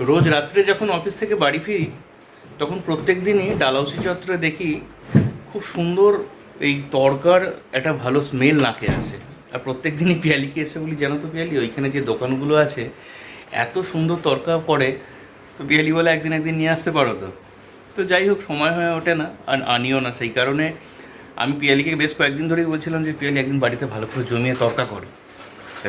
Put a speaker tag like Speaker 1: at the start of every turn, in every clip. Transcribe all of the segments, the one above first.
Speaker 1: রোজ রাত্রে যখন অফিস থেকে বাড়ি ফিরি, তখন প্রত্যেক দিনই ডালাউসি চত্বরে দেখি খুব সুন্দর এই তরকার একটা ভালো স্মেল নাকে আসে। আর প্রত্যেক দিনই পিয়ালিকে এসে বলি, জানো তো পিয়ালি, ওইখানে যে দোকানগুলো আছে, এত সুন্দর তরকা পড়ে, তো পিয়ালি বলে একদিন একদিন নিয়ে আসতে পারো তো? তো যাই হোক, সময় হয়ে ওঠে না, আর আনিও না। সেই কারণে আমি পিয়ালিকে বেশ কয়েকদিন ধরেই বলছিলাম যে, পিয়ালি একদিন বাড়িতে ভালো করে জমিয়ে তরকা করো।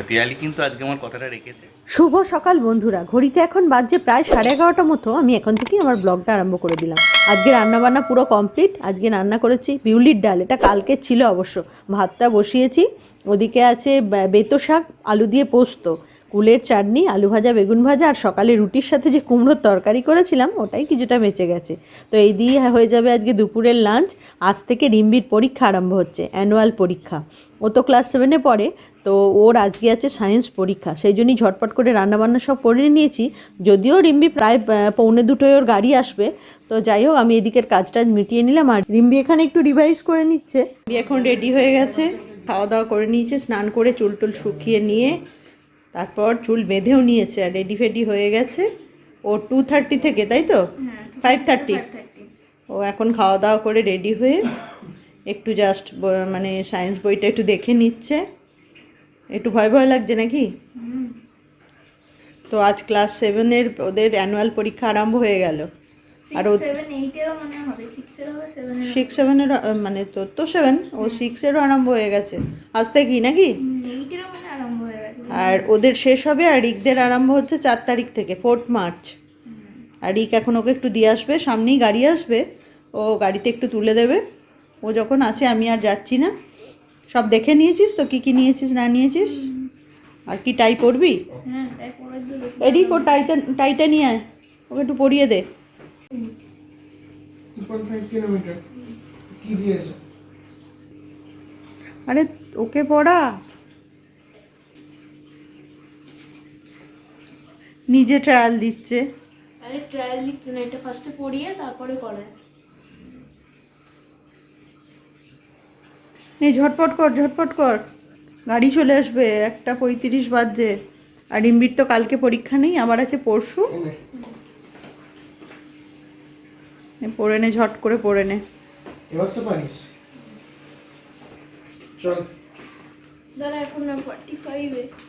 Speaker 1: পিয়ালি কিন্তু আজকে আমার কথাটা রেখেছে।
Speaker 2: শুভ সকাল, বন্ধুরা। ঘড়িতে এখন বাজছে প্রায় সাড়ে এগারোটা মতো। আমি এখন থেকেই আমার ব্লগটা আরম্ভ করে দিলাম। আজকে রান্নাবান্না পুরো কমপ্লিট। আজকে রান্না করেছি বিউলির ডাল। এটা কালকে ছিল অবশ্য। ভাতটা বসিয়েছি। ওদিকে আছে বেতো শাক, আলু দিয়ে পোস্ত, কুলের চাটনি, আলু ভাজা, বেগুন ভাজা, আর সকালে রুটির সাথে যে কুমড়োর তরকারি করেছিলাম, ওটাই কিছুটা বেঁচে গেছে। তো এই দিয়ে হয়ে যাবে আজকে দুপুরের লাঞ্চ। আজ থেকে রিম্বির পরীক্ষা আরম্ভ হচ্ছে, অ্যানুয়াল পরীক্ষা। ও তো ক্লাস সেভেনে পড়ে। তো ওর আজকে আছে সায়েন্স পরীক্ষা সেই জন্যই ঝটপট করে রান্নাবান্না সব করে নিয়েছি। যদিও রিম্বি প্রায় পৌনে দুটোয় ওর গাড়ি আসবে তো যাই হোক আমি এদিকের কাজ টাজ মিটিয়ে নিলাম আর রিম্বি এখানে একটু রিভাইজ করে নিচ্ছে। রিম্বি এখন রেডি হয়ে গেছে খাওয়া দাওয়া করে নিয়েছে স্নান করে চুল টুল শুকিয়ে নিয়ে তারপর চুল বেঁধেও নিয়েছে আর রেডি ফেডি হয়ে গেছে। ও টু থার্টি থেকে তাই তো? ফাইভ থার্টি ও এখন খাওয়া দাওয়া করে রেডি হয়ে একটু জাস্ট মানে সায়েন্স বইটা একটু দেখে নিচ্ছে। একটু ভয় ভয় লাগছে নাকি? তো আজ ক্লাস সেভেনের ওদের অ্যানুয়াল পরীক্ষা আরম্ভ হয়ে গেল। আর ও সিক্স সেভেনের মানে তোর তো সেভেন ও সিক্সেরও আরম্ভ হয়ে গেছে। আজ থেকেই নাকি? আর ওদের শেষ হবে আর রিকদের আরম্ভ হচ্ছে চার তারিখ থেকে ফোর্থ মার্চ আর রিক এখন ওকে একটু দিয়ে আসবে সামনেই গাড়ি আসবে। ও গাড়িতে একটু তুলে দেবে। ও যখন আছে আমি আর যাচ্ছি না। সব দেখে নিয়েছিস তো? কী কী নিয়েছিস না নিয়েছিস? আর কি টাই পরবি?
Speaker 3: হ্যাঁ দিন
Speaker 2: এডিক ও টাইটা নিয়ে আয়। ওকে একটু পরিয়ে দে।
Speaker 4: কি
Speaker 2: আরে ওকে পড়া। নিজে ট্রায়াল দিচ্ছে।
Speaker 3: আরে ট্রায়াল লিখছে না এটা ফার্স্টে পড়িয়ে তারপরে করায়।
Speaker 2: নে ঝটপট কর ঝটপট কর। গাড়ি চলে আসবে একটা পঁয়ত্রিশ বাজছে। আর ইম্বির তো কালকে পরীক্ষা নেই আমার আছে পরশু। পড়ে নে ঝট করে পড়ে নে।
Speaker 4: এবার তো পারিস। চল।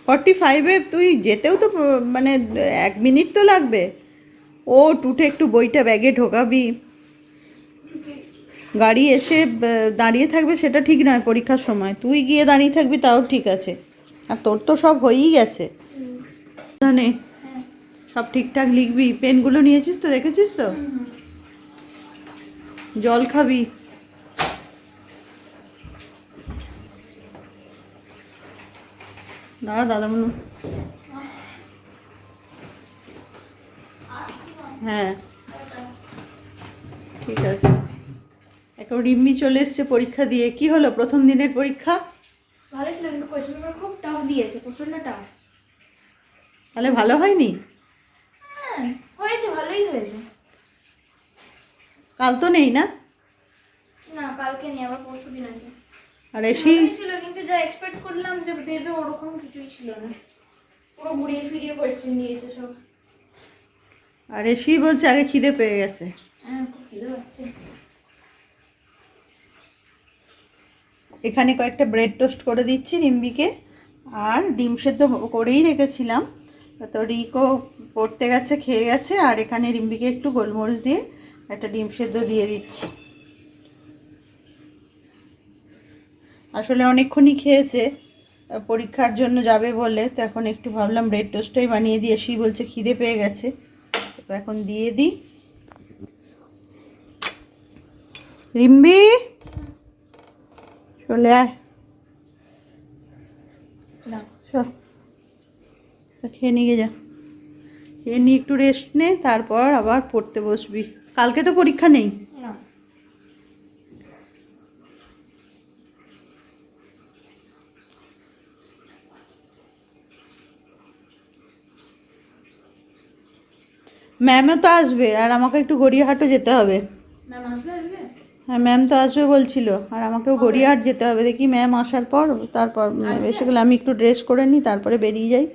Speaker 3: ফর্টি ফাইভে
Speaker 2: তুই যেতেও তো মানে এক মিনিট তো লাগবে। ও টুটে একটু বইটা ব্যাগে ঢোকাবি। গাড়ি এসে দাঁড়িয়ে থাকবে সেটা ঠিক নয় পরীক্ষার সময়। তুই গিয়ে দাঁড়িয়ে থাকবি তাও ঠিক আছে। আর তোর তো সব হয়েই গেছে। জানে? সব ঠিকঠাক লিখবি। পেনগুলো নিয়েছিস তো, দেখেছিস তো? জল খাবি। দাঁড়া দাদা মনু হ্যাঁ। ঠিক আছে। এখন রিম্মি চলে এসছে পরীক্ষা দিয়ে। কি হলো? প্রথম দিনের পরীক্ষা?
Speaker 3: ভালো ছিল কিন্তু কোয়েশ্চেন পেপার খুব টাফ দিয়েছে প্রচণ্ড টাফ
Speaker 2: তাহলে ভালো হয়নি?
Speaker 3: হ্যাঁ হয়েছে ভালোই হয়েছে।
Speaker 2: কাল তো নেই না?
Speaker 3: না কালকে নেই আবার পরশু দিন আছে।
Speaker 2: আর এসি?
Speaker 3: ছিল কিন্তু যা এক্সপেক্ট করলাম যে দেবে ওরকম কিছুই ছিল না। পুরো ঘুরিয়ে ফিরিয়ে কোয়েশ্চেন দিয়েছে সব।
Speaker 2: আর এসি বলছে আগে খিদে পেয়ে গেছে।
Speaker 3: হ্যাঁ খুব খিদে পাচ্ছে।
Speaker 2: এখানে কয়েকটা ব্রেড টোস্ট করে দিচ্ছি রিম্বিকে। আর ডিম সেদ্ধ করেই রেখেছিলাম। তো রিকও পড়তে গেছে, খেয়ে গেছে, আর এখানে রিম্বিকে একটু গোলমরিচ দিয়ে একটা ডিম সেদ্ধ দিয়ে দিচ্ছি। আসলে অনেকক্ষণই খেয়েছে, পরীক্ষার জন্য যাবে বলে, তো এখন একটু ভাবলাম ব্রেড টোস্টটাই বানিয়ে দিয়ে এসি বলছে খিদে পেয়ে গেছে। তো এখন দিয়ে দিই। রিম্বি! চলে আয়। খেয়ে নিয়ে যা। খেয়ে নিয়ে একটু রেস্ট নে তারপর আবার পড়তে বসবি। কালকে তো পরীক্ষা নেই। ম্যামও তো আসবে আর আমাকে একটু গড়িয়াহাটও যেতে হবে।
Speaker 3: ম্যাম আসবে আসবে?
Speaker 2: হ্যাঁ ম্যাম তো আসবে বলছিল। আর আমাকেও গড়িয়াহাট যেতে হবে। দেখি ম্যাম আসার পর তারপর এসে গেলে আমি একটু ড্রেস করে নিই তারপরে বেরিয়ে যাই।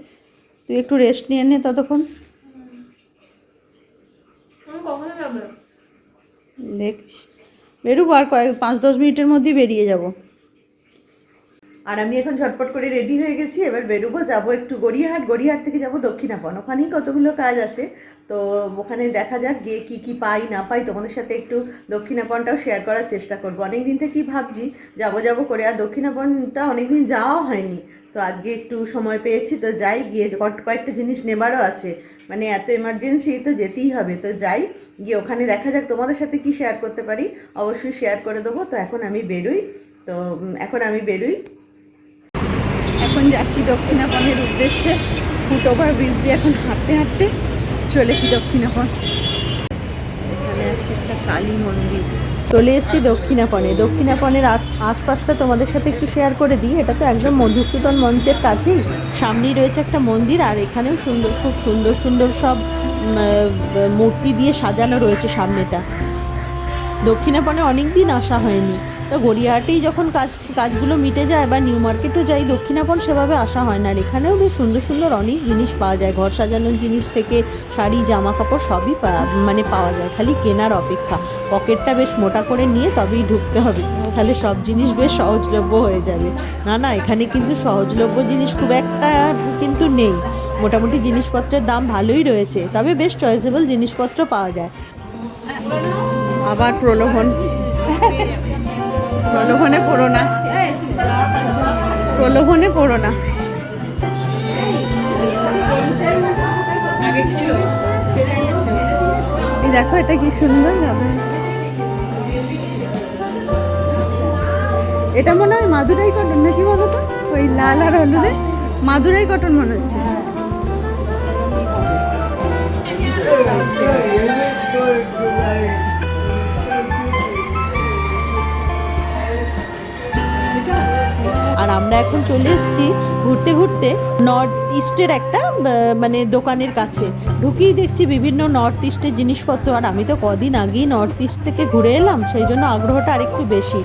Speaker 2: তুই একটু রেস্ট নিয়ে নে ততক্ষণ।
Speaker 5: দেখছি। বেরুবো আর কয়েক পাঁচ দশ মিনিটের মধ্যেই বেরিয়ে যাব। আর আমি এখন ঝটপট করে রেডি হয়ে গেছি। এবার বেরুবো যাব একটু গড়িয়াহাট। গড়িয়াহাট থেকে যাব দক্ষিণাপন। ওখানেই কতগুলো কাজ আছে। তো ওখানে দেখা যাক গিয়ে কি কি পাই, না পাই। তোমাদের সাথে একটু দক্ষিণাপনটাও শেয়ার করার চেষ্টা করব। অনেক দিন থেকেই ভাবছি যাব যাব করে। আর দক্ষিণাপনটা অনেক দিন যাওয়াও হয়নি। তো আজকে একটু সময় পেয়েছি। তো যাই, গিয়ে কট- কয়েকটা জিনিস নেবারও আছে। মানে এত এমার্জেন্সি তো যেতেই হবে। তো যাই, গিয়ে ওখানে দেখা যাক তোমাদের সাথে কি শেয়ার করতে পারি। অবশ্যই শেয়ার করে দেবো। তো এখন আমি বেরোই। তো এখন আমি বেরোই। এখন যাচ্ছি দক্ষিণাপনের উদ্দেশ্যে। ফুট ওভার ব্রিজ দিয়ে এখন হাঁটতে হাঁটতে। চলেছি দক্ষিণাপন। এখানে আছে একটা কালী মন্দির। চলে এসেছি দক্ষিণাপনে। দক্ষিণাপনের আশপাশটা তোমাদের সাথে একটু শেয়ার করে দিই। এটা তো একদম মধুসূদন মঞ্চের কাছেই। সামনেই রয়েছে একটা মন্দির আর এখানেও সুন্দর, খুব সুন্দর সুন্দর সব মূর্তি দিয়ে সাজানো রয়েছে সামনেটা। দক্ষিণাপনে অনেক দিন আসা হয়নি। তো গড়িয়াহাটেই যখন কাজ, কাজগুলো মিটে যায় বা নিউ মার্কেটও যাই, দক্ষিণাপন সেভাবে আসা হয় না। আর এখানেও বেশ সুন্দর সুন্দর অনেক জিনিস পাওয়া যায়। ঘর সাজানোর জিনিস থেকে শাড়ি জামা কাপড় সবই মানে পাওয়া যায়। খালি কেনার অপেক্ষা। পকেটটা বেশ মোটা করে নিয়ে তবেই ঢুকতে হবে। তাহলে সব জিনিস বেশ সহজলভ্য হয়ে যাবে। না না, এখানে কিন্তু সহজলভ্য জিনিস খুব একটা কিন্তু নেই। মোটামুটি জিনিসপত্রের দাম ভালোই রয়েছে। তবে বেশ চয়েসেবল জিনিসপত্র পাওয়া যায়। আবার প্রলোভন। প্রলোভনে পড়ো না। প্রলোভনে পড়ো না। দেখো, এটা কি সুন্দর হবে এটা মনে হয় মাদুরাই কটন, নাকি বলো তো? ওই লাল আর হলুদে মাদুরাই কটন মনে হচ্ছে। আর আমরা এখন চলে এসেছি ঘুরতে ঘুরতে নর্থ ইস্টের একটা মানে দোকানের কাছে। ঢুকেই দেখছি বিভিন্ন নর্থ ইস্টের জিনিসপত্র। আর আমি তো কদিন আগেই নর্থ ইস্ট থেকে ঘুরে এলাম, সেই জন্য আগ্রহটা আরেকটু বেশি।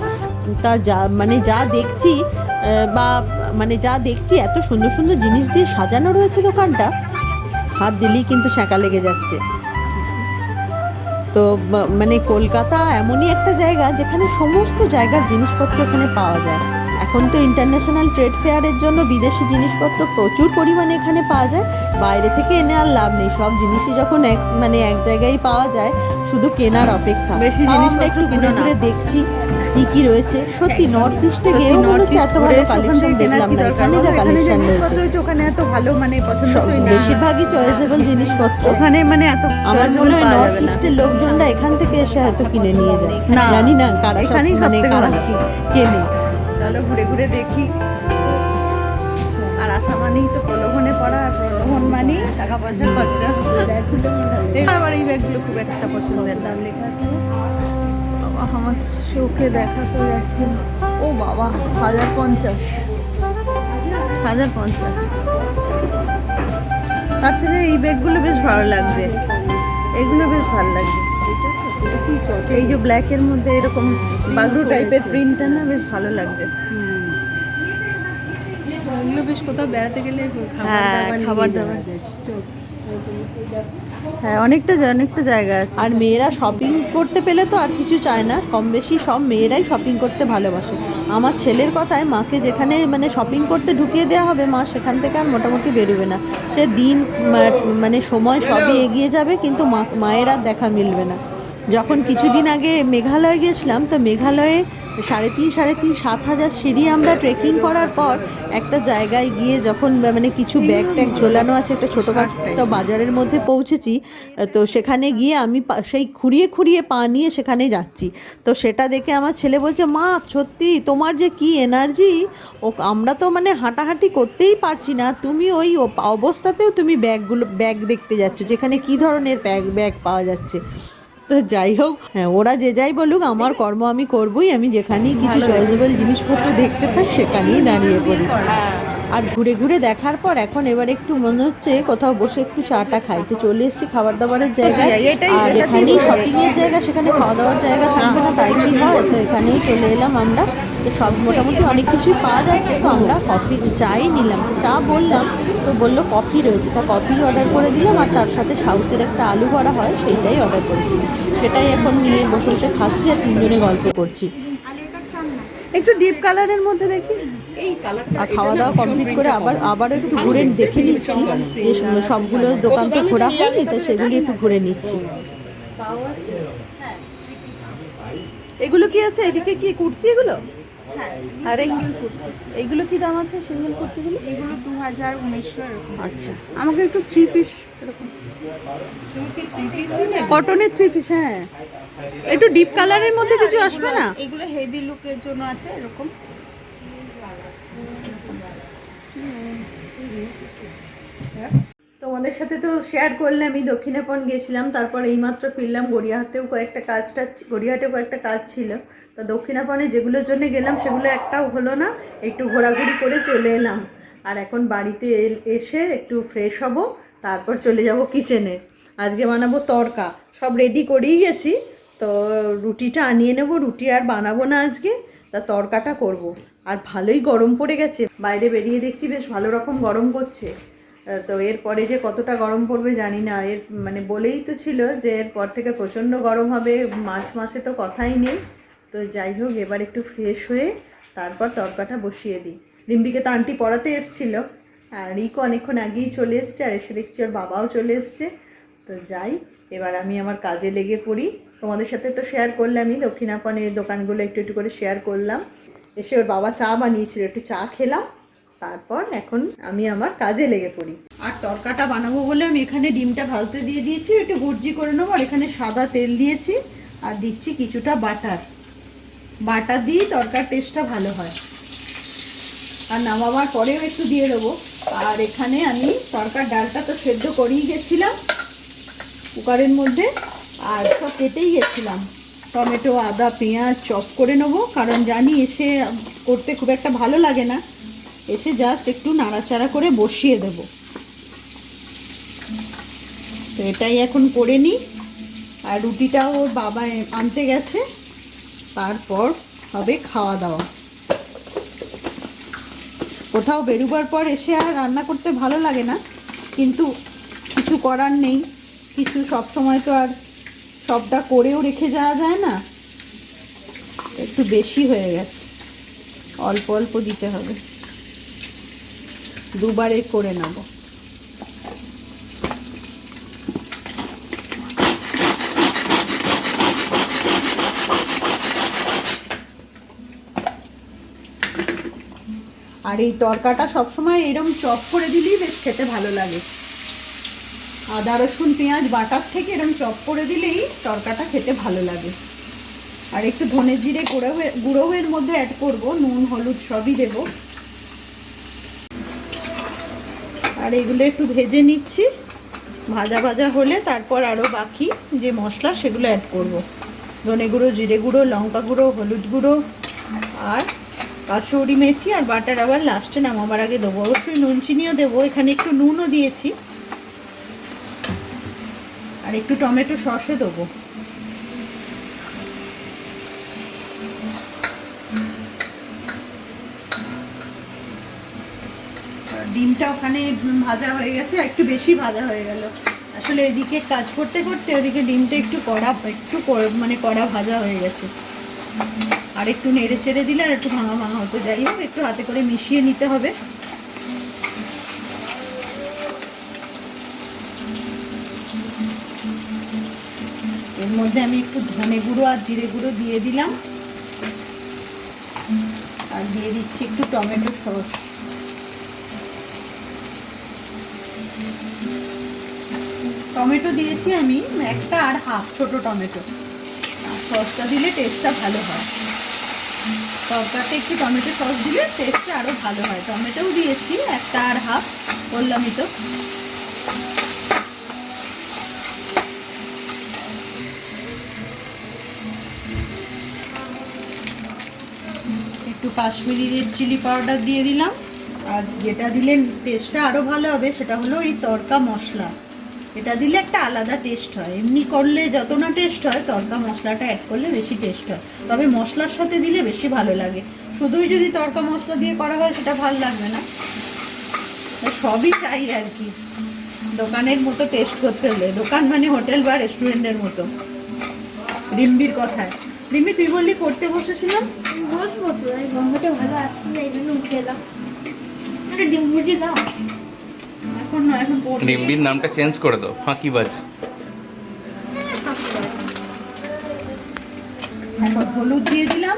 Speaker 5: তা যা মানে যা দেখছি বা মানে যা দেখছি, এত সুন্দর সুন্দর জিনিস দিয়ে সাজানো রয়েছে দোকানটা, হাত দিলেই কিন্তু ছ্যাঁকা লেগে যাচ্ছে। তো মানে কলকাতা এমনই একটা জায়গা যেখানে সমস্ত জায়গার জিনিসপত্র এখানে পাওয়া যায়। এখন তো ইন্টারন্যাশনাল ট্রেড ফেয়ারের জন্য বিদেশি জিনিসপত্র প্রচুর পরিমাণে এখানে পাওয়া যায়। বাইরে থেকে এনে আর লাভ নেই। সব জিনিসই যখন এক মানে এক জায়গায় পাওয়া যায় শুধু কেনার অপেক্ষা।
Speaker 2: বেশি জিনিসপত্র
Speaker 5: একটু
Speaker 2: কিনো
Speaker 5: ঘুরে ঘুরে দেখছি কি কি রয়েছে। সত্যি নর্থ ইস্টে গিয়েও মনে হচ্ছে এত ভালো কালেকশন দেখলাম না? এখানে যা কালেকশন রয়েছে।
Speaker 2: ওখানে এত ভালো মানে পছন্দসই না।
Speaker 5: বেশিরভাগই চয়েসেবল জিনিসপত্র।
Speaker 2: ওখানে মানে এত
Speaker 5: আমার মনে হয় নর্থ ইস্টের লোকজনরা এখান থেকে এসে হয়তো কিনে নিয়ে যায়। জানি না কারা মানে কারা। কেনে।
Speaker 2: চলো ঘুরে ঘুরে দেখি। আর আশা মানেই তো প্রলোভনে পড়া আর প্রলোভন মানেই টাকা পয়সা খরচা। আবার এই ব্যাগগুলো খুব একটা পছন্দের দাম লেখা আছে? বাবা আমার চোখে দেখা তো যাচ্ছে ও বাবা হাজার পঞ্চাশ। হাজার পঞ্চাশ। তার থেকে এই ব্যাগগুলো বেশ ভালো লাগছে এগুলো বেশ ভালো লাগছে এই যে ব্ল্যাকের মধ্যে এরকম বাগরু টাইপের প্রিন্টটা না বেশ ভালো লাগছে।
Speaker 6: ওগুলো বেশ কোথাও বেড়াতে গেলে
Speaker 2: হ্যাঁ খাবার দাবার। হ্যাঁ অনেকটা অনেকটা জায়গা আছে।
Speaker 5: আর মেয়েরা শপিং করতে পেলে তো আর কিছু চায় না। কম বেশি সব মেয়েরাই শপিং করতে ভালোবাসে। আমার ছেলের কথায় মাকে যেখানে মানে শপিং করতে ঢুকিয়ে দেওয়া হবে মা সেখান থেকে আর মোটামুটি বেরোবে না। সে দিন মানে সময় সবই এগিয়ে যাবে কিন্তু মা মায়ের আর দেখা মিলবে না। যখন কিছুদিন আগে মেঘালয় গেছিলাম, তো মেঘালয়ে সাড়ে তিন সাড়ে তিন, সাত হাজার সিঁড়ি আমরা ট্রেকিং করার পর একটা জায়গায় গিয়ে যখন মানে কিছু ব্যাগ ট্যাগ ঝোলানো আছে, একটা ছোটোখাটো বাজারের মধ্যে পৌঁছেছি, তো সেখানে গিয়ে আমি সেই খুঁড়িয়ে খুঁড়িয়ে পা নিয়ে সেখানে যাচ্ছি। তো সেটা দেখে আমার ছেলে বলছে, মা, সত্যি তোমার যে কি এনার্জি ও আমরা তো মানে হাঁটাহাঁটি করতেই পারছি না। তুমি ওই অবস্থাতেও তুমি ব্যাগগুলো, ব্যাগ দেখতে যাচ্ছ, যেখানে কি ধরনের ব্যাগ ব্যাগ পাওয়া যাচ্ছে? তো যাই হোক হ্যাঁ ওরা যে যাই বলুক আমার কর্ম আমি করবই আমি যেখানেই কিছু চয়েসেবল জিনিসপত্র দেখতে পাই সেখানেই দাঁড়িয়ে পড়ি। আর ঘুরে ঘুরে দেখার পর এখন এবার একটু মনে হচ্ছে কোথাও বসে একটু চাটা খাই। তো চলে এসেছি খাবার দাবারের জায়গায়। আর এখানেই
Speaker 2: বলে।
Speaker 5: শপিং এর জায়গা সেখানে খাওয়া দাওয়ার জায়গা থাকবে না তাই কি হয়? তো এখানেই চলে এলাম আমরা। তো সব মোটামুটি অনেক কিছুই পাওয়া যাচ্ছে তো আমরা কফি চাই নিলাম। চা বললাম
Speaker 2: তো বলল কফি রয়েছে। তা কফি অর্ডার করে দিলাম আর তার সাথে সাউথের একটা আলু ভরা হয় সেইটাই অর্ডার করেছি। সেটাই এখন নিয়ে বসে বসে খাচ্ছি আর তিনজনে গল্প করছি। একটু ডিপ কালারের মধ্যে দেখি। আর খাওয়া দাওয়া কমপ্লিট করে আবার আবার একটু ঘুরে দেখে নিচ্ছি। যে সবগুলো দোকান তো ঘোরা হয়নি তো সেগুলি একটু ঘুরে নিচ্ছি। এগুলো কি আছে? এদিকে কি কুর্তি এগুলো? আর এই- এইগুলো কি দাম আছে সিঙ্গেল কুর্তিগুলো?
Speaker 3: এগুলো দু হাজার উনিশশো
Speaker 2: আচ্ছা আমাকে একটু থ্রি পিস এরকম। কটনের থ্রি পিস হ্যাঁ। একটু ডিপ কালারের মধ্যে কিছু আসবে না?
Speaker 3: এগুলো হেভি লুকের জন্য আছে এরকম।
Speaker 2: তোমাদের সাথে তো শেয়ার করলে আমি দক্ষিণাপন গেছিলাম, তারপর এইমাত্র ফিরলাম গড়িয়াহাটেও কয়েকটা কাজটা গড়িয়াহাটেও কয়েকটা কাজ ছিল। তা দক্ষিণাপনে যেগুলোর জন্য গেলাম সেগুলো একটাও হলো না, একটু ঘোরাঘুরি করে চলে এলাম। আর এখন বাড়িতে এসে একটু ফ্রেশ হব, তারপর চলে যাব কিচেনে আজকে বানাবো তড়কা, সব রেডি করেই গেছি। তো রুটিটা আনিয়ে নেব, রুটি আর বানাবো না আজকে, তা তড়কাটা করব। আর ভালোই গরম পড়ে গেছে, বাইরে বেরিয়ে দেখছি বেশ ভালো রকম গরম করছে তো এরপরে যে কতটা গরম পড়বে জানি না। এর মানে বলেই তো ছিল যে এরপর থেকে প্রচণ্ড গরম হবে, মার্চ মাসে তো কথাই নেই। তো যাই হোক, এবার একটু ফ্রেশ হয়ে তারপর তরকাটা বসিয়ে দিই। রিম্বিকে তো আন্টি পড়াতে এসছিল, আর রিকো অনেকক্ষণ আগেই চলে এসছে, আর এসে দেখছি ওর বাবাও চলে এসছে। তো যাই, এবার আমি আমার কাজে লেগে পড়ি। তোমাদের সাথে তো শেয়ার করলামই, দক্ষিণাপনের দোকানগুলো একটু একটু করে শেয়ার করলাম। এসে ওর বাবা চা বানিয়েছিল, একটু চা খেলাম। তারপর এখন আমি আমার কাজে লেগে পড়ি। আর তরকাটা বানাবো বলে আমি এখানে ডিমটা ভাজতে দিয়ে দিয়েছি, একটু ভুর্জি করে নেব, আর এখানে সাদা তেল দিয়েছি, আর দিচ্ছি কিছুটা বাটার। বাটার দিয়েই তরকার টেস্টটা ভালো হয়। আর নামাবার পরেও একটু দিয়ে দেবো। আর এখানে আমি তরকার ডালটা তো সেদ্ধ করেই গেছিলাম কুকারের মধ্যে, আর সব কেটেই গেছিলাম। টমেটো, আদা, পেঁয়াজ চপ করে নেব, কারণ জানি এসে করতে খুব একটা ভালো লাগে না। এসে জাস্ট একটু নাড়াচাড়া করে বসিয়ে দেব। তো এটাই এখন করে নিই। আর রুটিটাও ওর বাবা আনতে গেছে। তারপর হবে খাওয়া দাওয়া। কোথাও বেরোবার পর এসে আর রান্না করতে ভালো লাগে না। কিন্তু কিছু করার নেই। কিছু সব সময় তো আর সবটা করেও রেখে যাওয়া যায় না। একটু বেশি হয়ে গেছে। অল্প অল্প দিতে হবে। দুবারে করে নেব। আর এই তরকাটা সবসময় এরম চপ করে দিলেই বেশ খেতে ভালো লাগে। আদা, রসুন, পেঁয়াজ, বাটার থেকে এরম চপ করে দিলেই তরকাটা খেতে ভালো লাগে। আর একটু ধনে জিরে, গুঁড়ো গুঁড়োও এর মধ্যে অ্যাড করব, নুন, হলুদ সবই দেব। আর এগুলো একটু ভেজে নিচ্ছি। ভাজা ভাজা হলে তারপর আরও বাকি যে মশলা সেগুলো অ্যাড করব। ধনে গুঁড়ো, জিরে গুঁড়ো, লঙ্কা গুঁড়ো, হলুদ গুঁড়ো আর কাসৌরি মেথি আর বাটার আবার লাস্টে নামাবার আগে দেবো। অবশ্যই নুন চিনিও দেবো। এখানে একটু নুনও দিয়েছি। আর একটু টমেটো সসও দেবো। ডিমটা ওখানে ভাজা হয়ে গেছে, একটু বেশি ভাজা হয়ে গেল। আসলে এদিকে কাজ করতে করতে ওদিকে ডিমটা একটু কড়া, একটু মানে কড়া ভাজা হয়ে গেছে। আর একটু নেড়ে ছেড়ে দিলে আর একটু ভাঙা ভাঙা হতো। যাই হোক, একটু হাতে করে মিশিয়ে নিতে হবে। এর মধ্যে আমি একটু ধনে গুঁড়ো আর জিরে গুঁড়ো দিয়ে দিলাম। আর দিয়ে দিচ্ছি একটু টমেটো সস। টমেটো দিয়েছি আমি, একটা আর হাফ ছোট টমেটো। সসটা দিলে টেস্টটা ভালো হয়। তরকাতে একটু টমেটো সস দিলে টেস্টটা আরও ভালো হয়। টমেটোও দিয়েছি, একটা আর হাফ, বললামই তো। একটু কাশ্মীরি রেড চিলি পাউডার দিয়ে দিলাম। আর যেটা দিলে টেস্টটা আরও ভালো হবে, সেটা হলো এই তড়কা মশলা। এটা দিলে একটা আলাদা টেস্ট হয়। এমনি করলে যত না টেস্ট হয়, তরকা মশলাটা অ্যাড করলে বেশি টেস্ট হয়। তবে মশলার সাথে দিলে বেশি ভালো লাগে। শুধুই যদি তড়কা মশলা দিয়ে করা হয়, সেটা ভালো লাগবে না। সবই চাই আর কি। দোকানের মতো টেস্ট করতে হলে। দোকান মানে হোটেল বা রেস্টুরেন্টের মতো। রিম্বির কথায়। রিম্বি, তুই বললি পড়তে বসেছিলাম?
Speaker 3: বসবো তো গন্ধটা ভালো আসছে না, এই জন্য উঠে এলাম। ডিম ভুজি দাও।
Speaker 2: এখন না এখন পড়তে
Speaker 1: নামটা চেঞ্জ করে দাও ফাঁকিবাজ
Speaker 2: এখন হলুদ দিয়ে দিলাম।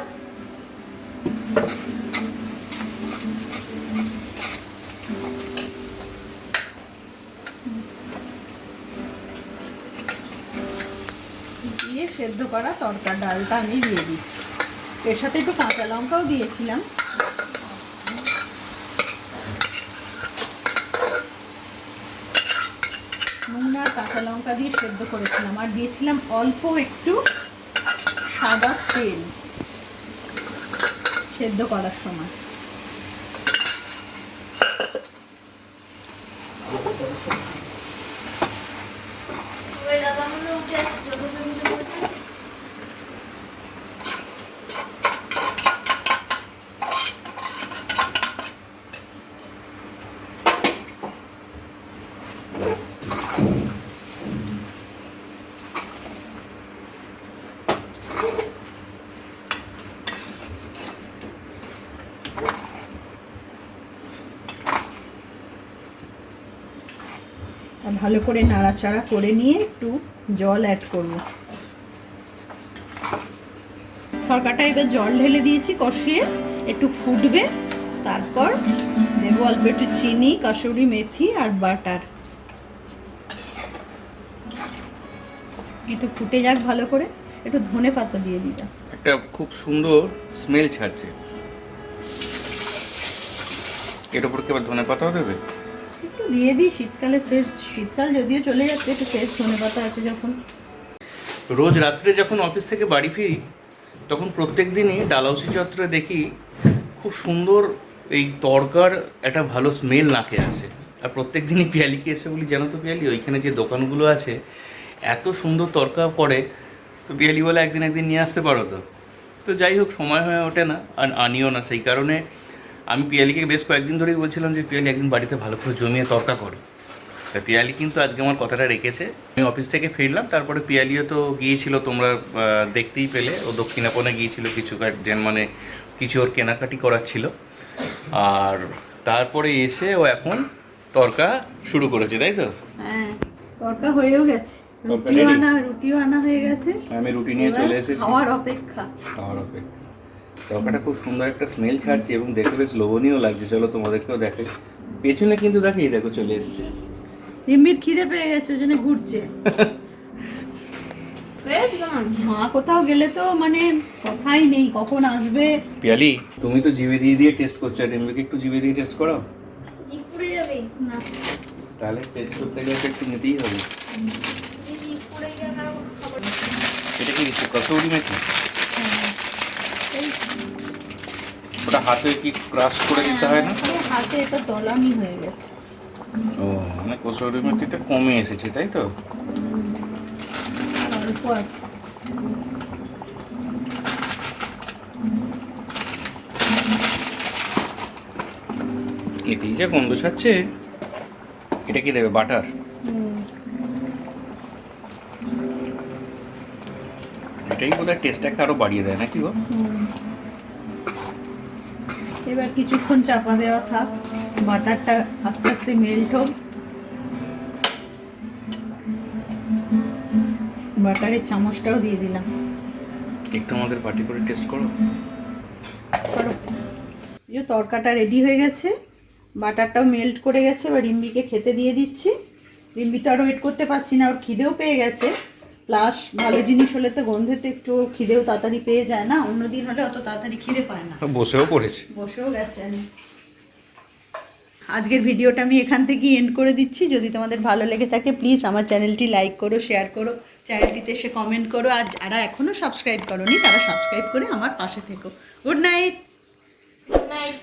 Speaker 2: দিয়ে সেদ্ধ করা তরকা ডালটা আমি দিয়ে দিচ্ছি। এর সাথে একটু কাঁচা লঙ্কাও দিয়েছিলাম নুন আর কাঁচা লঙ্কা দিয়ে সেদ্ধ করেছিলাম। আর দিয়েছিলাম অল্প একটু সাদা তেল সেদ্ধ করার সময়
Speaker 3: ওই দাদা মনে হয় উঠে আসছে ছোট ছোট ছোট ছোট।
Speaker 2: আর ভালো করে নাড়াচাড়া করে নিয়ে একটু জল অ্যাড করব। তরকাটা এবার জল ঢেলে দিয়েছি কষিয়ে, একটু ফুটবে। তারপর দেবো অল্প একটু চিনি কাসুরি মেথি আর বাটার। একটু ফুটে যাক ভালো করে, একটু ধনে পাতা দিয়ে দিলাম।
Speaker 1: একটা খুব সুন্দর স্মেল ছাড়ছে। এর উপর কি আবার ধনে পাতাও দেবে?
Speaker 2: দিয়ে দিই, শীতকালে ফ্রেশ শীতকাল যদিও চলে যাচ্ছে, একটু ফ্রেশ ধনে পাতা আছে যখন।
Speaker 1: রোজ রাত্রে যখন অফিস থেকে বাড়ি ফিরি, তখন প্রত্যেক দিনই ডালাউসি চত্বরে দেখি খুব সুন্দর এই তরকার একটা ভালো স্মেল নাকে আসে। আর প্রত্যেক দিনই পিয়ালিকে এসে বলি, জানো তো পিয়ালি, ওইখানে যে দোকানগুলো আছে, এত সুন্দর তরকা পড়ে, তো পিয়ালি বলে একদিন একদিন নিয়ে আসতে পারো তো? তো যাই হোক, সময় হয়ে ওঠে না, আর আনিও না। সেই কারণে আমি পিয়ালিকে বেশ কয়েকদিন ধরেই বলছিলাম যে পিয়ালি একদিন বাড়িতে ভালো করে জমিয়ে তর্কা করো। তা পিয়ালি কিন্তু আজকে আমার কথাটা রেখেছে। আমি অফিস থেকে ফিরলাম তারপরে পিয়ালিও তো গিয়েছিল তোমরা দেখতেই পেলে। ও দক্ষিণাপনে গিয়েছিল কিছু মানে কিছু ওর কেনাকাটি করার ছিল। আর তারপরে এসে ও এখন তর্কা শুরু করেছে তাই তো?
Speaker 2: হ্যাঁ তরকা হয়েও গেছে। রুটিও আনা রুটিও আনা হয়ে গেছে।
Speaker 1: আমি রুটি নিয়ে চলে এসেছি।
Speaker 2: খাওয়ার অপেক্ষা।
Speaker 1: খাওয়ার অপেক্ষা। তরকাটা খুব সুন্দর একটা স্মেল ছাড়ছে এবং দেখে বেশ লোভনীয় লাগছে। চলো তোমাদেরকেও দেখে পেছনে কিন্তু দেখে এই দেখো চলে এসছে।
Speaker 2: রিম্বির খিদে পেয়ে গেছে ওই জন্য ঘুরছে। মা কোথাও গেলে তো মানে কথাই নেই কখন আসবে?
Speaker 1: পিয়ালি তুমি তো জিভে দিয়ে দিয়ে টেস্ট করছ আর এমবিকে একটু জিভে দিয়ে টেস্ট করো?
Speaker 3: পুড়ে যাবে।
Speaker 2: না।
Speaker 1: তাহলে টেস্ট করতে গেলে তো একটু নিতেই হবে। এটা কি কিছু কসৌরি মেথি ওটা হাতে কি ক্রাশ করে দিতে হয় না?
Speaker 2: হাতে এটা দলানি হয়ে গেছে।
Speaker 1: ও মানে কসৌরি মেথিটা কমে এসেছে তাই তো?
Speaker 2: অল্প আছে।
Speaker 1: এতেই যা গন্ধ ছাড়ছে এটা কি দেবে বাটার? এটাই বোধহয় টেস্টটাকে আরও বাড়িয়ে দেয় নাকি গো।
Speaker 2: এবার কিছুক্ষণ চাপা দেওয়া থাক। বাটারটা আস্তে আস্তে মেল্ট হোক। বাটারের চামচটাও দিয়ে দিলাম।
Speaker 1: একটু আমাদের পার্টি করে টেস্ট করো।
Speaker 2: করো। এই যে তরকাটা রেডি হয়ে গেছে। বাটারটাও মেল্ট করে গেছে। এবার রিম্বিকে খেতে দিয়ে দিচ্ছি। রিম্বি তো আর ওয়েট করতে পারছি না। ওর খিদেও পেয়ে গেছে। প্লাস ভালো জিনিস হলে তো গন্ধেতে একটু খিদেও তাড়াতাড়ি পেয়ে যায় না অন্য দিন হলে অত তাড়াতাড়ি খিদে পায় না।
Speaker 1: বসেও পড়েছে।
Speaker 2: বসেও গেছেন। আজকের ভিডিওটা আমি এখান থেকেই এন্ড করে দিচ্ছি। যদি তোমাদের ভালো লেগে থাকে প্লিজ আমার চ্যানেলটি লাইক করো শেয়ার করো চ্যানেলটিতে এসে কমেন্ট করো। আর যারা এখনও সাবস্ক্রাইব করোনি তারা সাবস্ক্রাইব করে আমার পাশে থেকো। Good night
Speaker 3: good night